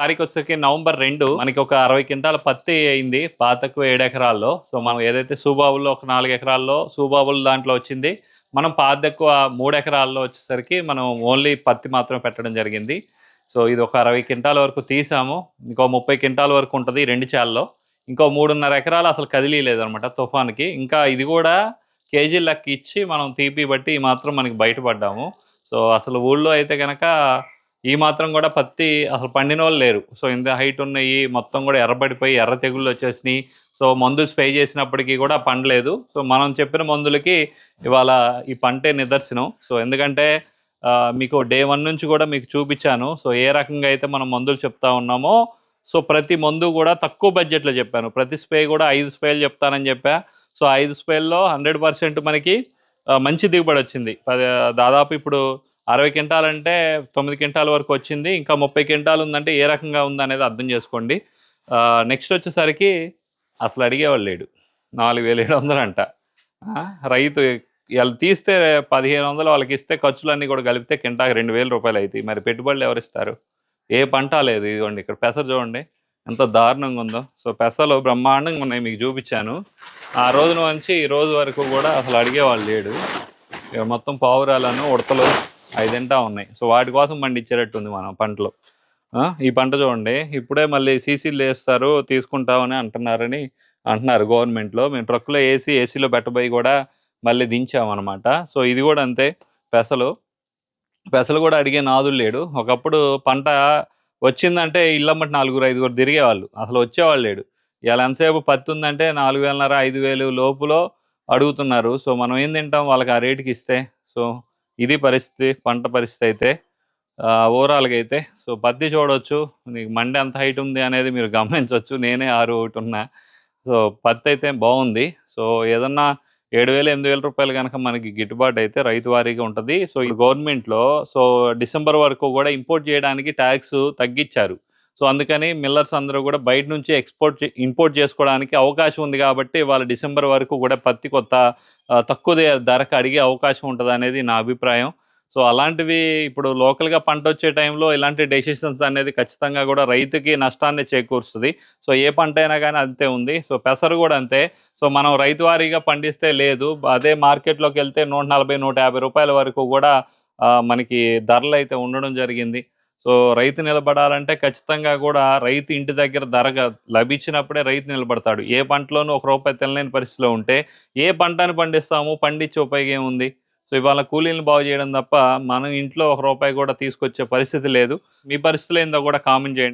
తారీఖు వచ్చేసరికి నవంబర్ రెండు. మనకి ఒక అరవై క్వింటాల పత్తి అయింది పాతకు ఏడు ఎకరాల్లో. సో మనం ఏదైతే సూబాబుల్లో ఒక నాలుగు ఎకరాల్లో సూబాబులు దాంట్లో వచ్చింది మనం పాతకు మూడు ఎకరాల్లో వచ్చేసరికి మనం ఓన్లీ పత్తి మాత్రమే పెట్టడం జరిగింది. సో ఇది ఒక అరవై క్వింటాల వరకు తీసాము. ఇంకో ముప్పై క్వింటాల వరకు ఉంటుంది ఈ రెండు చాల్లో. ఇంకో మూడున్నర ఎకరాలు అసలు కదిలీలేదు అనమాట తుఫాన్కి. ఇంకా ఇది కూడా కేజీ లెక్క ఇచ్చి మనం తీపి బట్టి మాత్రం మనకి బయటపడ్డాము. సో అసలు ఊళ్ళో అయితే కనుక ఈ మాత్రం కూడా పత్తి అసలు పండిన వాళ్ళు లేరు. సో ఇంత హైట్ ఉన్నాయి మొత్తం కూడా ఎర్రబడిపోయి ఎర్ర తెగుళ్ళు వచ్చేసినాయి. సో మందులు స్ప్రే చేసినప్పటికీ కూడా పండలేదు. సో మనం చెప్పిన మందులకి ఇవాళ ఈ పంటే నిదర్శనం. సో ఎందుకంటే మీకు డే వన్ నుంచి కూడా మీకు చూపించాను. సో ఏ రకంగా అయితే మనం మందులు చెప్తా ఉన్నామో సో ప్రతి మందు కూడా తక్కువ బడ్జెట్లో చెప్పాను. ప్రతి స్ప్రే కూడా ఐదు స్ప్రేలు చెప్తానని చెప్పా. సో ఐదు స్ప్రేల్లో హండ్రెడ్ పర్సెంట్ మనకి మంచి దిగుబడి వచ్చింది. దాదాపు ఇప్పుడు అరవై క్వింటాల్ అంటే తొమ్మిది క్వింటాల వరకు వచ్చింది ఇంకా ముప్పై క్వింటాల్ ఉందంటే ఏ రకంగా ఉందనేది అర్థం చేసుకోండి. నెక్స్ట్ వచ్చేసరికి అసలు అడిగేవాళ్ళు లేడు. నాలుగు వేల ఏడు వందలు అంట రైతు వాళ్ళు తీస్తే పదిహేను వందలు వాళ్ళకి ఇస్తే ఖర్చులన్నీ కూడా కలిపితే కింటాకి రెండు వేల రూపాయలు అవుతాయి. మరి పెట్టుబడులు ఎవరు ఇస్తారు? ఏ పంట లేదు ఇదిగోండి ఇక్కడ పెసర చూడండి. ఎంత దారుణంగా ఉందో. సో పెసలు బ్రహ్మాండంగా ఉన్నాయి మీకు చూపించాను. ఆ రోజు నుంచి ఈ రోజు వరకు కూడా అసలు అడిగేవాళ్ళు లేడు. ఇక మొత్తం పావురాలను ఉడతలు అవి తింటా ఉన్నాయి. సో వాటి కోసం పండించేటట్టుంది మనం పంటలు. ఈ పంట చూడండి. ఇప్పుడే మళ్ళీ సీసీలు వేస్తారు తీసుకుంటామని అంటున్నారని అంటున్నారు గవర్నమెంట్లో మేము ట్రక్కులో ఏసీ ఏసీలో పెట్టబోయి కూడా మళ్ళీ దించామన్నమాట. సో ఇది కూడా అంతే పెసలు. పెసలు కూడా అడిగే నాదులు లేడు. ఒకప్పుడు పంట వచ్చిందంటే ఇళ్ళమ్మటి నలుగురు ఐదుగురు తిరిగేవాళ్ళు. అసలు వచ్చేవాళ్ళు లేడు. ఇలా ఎంతసేపు పత్తి ఉందంటే నాలుగు వేలన్నర ఐదు వేలు లోపులో అడుగుతున్నారు. సో మనం ఏం తింటాం? వాళ్ళకి ఆ రేటుకి ఇస్తే. సో ఇది పరిస్థితి పంట పరిస్థితి అయితే ఓవరాల్గా అయితే సో పత్తి చూడవచ్చు నీకు మండి ఎంత హైట్ ఉంది అనేది మీరు గమనించవచ్చు నేనే ఆరు ఒకటి ఉన్నా. సో పత్తి అయితే బాగుంది సో ఏదన్నా ఏడు వేల ఎనిమిది వేల రూపాయలు కనుక మనకి గిట్టుబాటు అయితే రైతు వారీగా ఉంటుంది. సో ఈ గవర్నమెంట్లో సో డిసెంబర్ వరకు కూడా ఇంపోర్ట్ చేయడానికి ట్యాక్స్ తగ్గించారు. సో అందుకని మిల్లర్స్ అందరూ కూడా బయట నుంచి ఎక్స్పోర్ట్ ఇంపోర్ట్ చేసుకోవడానికి అవకాశం ఉంది కాబట్టి వాళ్ళ డిసెంబర్ వరకు కూడా పత్తి కొత్త తక్కువ ధరకు అడిగే అవకాశం ఉంటుంది అనేది నా అభిప్రాయం. సో అలాంటివి ఇప్పుడు లోకల్గా పంట వచ్చే టైంలో ఇలాంటి డెసిషన్స్ అనేది ఖచ్చితంగా కూడా రైతుకి నష్టాన్ని చేకూరుస్తుంది. సో ఏ పంట అయినా కానీ అంతే ఉంది. సో పెసరు కూడా అంతే. సో మనం రైతు వారీగా పండిస్తే లేదు. అదే మార్కెట్లోకి వెళ్తే నూట నలభై నూట యాభై రూపాయల వరకు కూడా మనకి ధరలు అయితే ఉండడం జరిగింది. సో రైతు నిలబడాలంటే ఖచ్చితంగా కూడా రైతు ఇంటి దగ్గర ధరగా లభించినప్పుడే రైతు నిలబడతాడు. ఏ పంటలోనూ ఒక రూపాయి తినలేని పరిస్థితిలో ఉంటే ఏ పంటని పండిస్తాము? పండించే ఉపయోగం ఏముంది? సో ఇవాళ కూలీలను బాగు చేయడం తప్ప మనం ఇంట్లో ఒక రూపాయి కూడా తీసుకొచ్చే పరిస్థితి లేదు. మీ పరిస్థితులు ఏందో కూడా కామెంట్ చేయండి.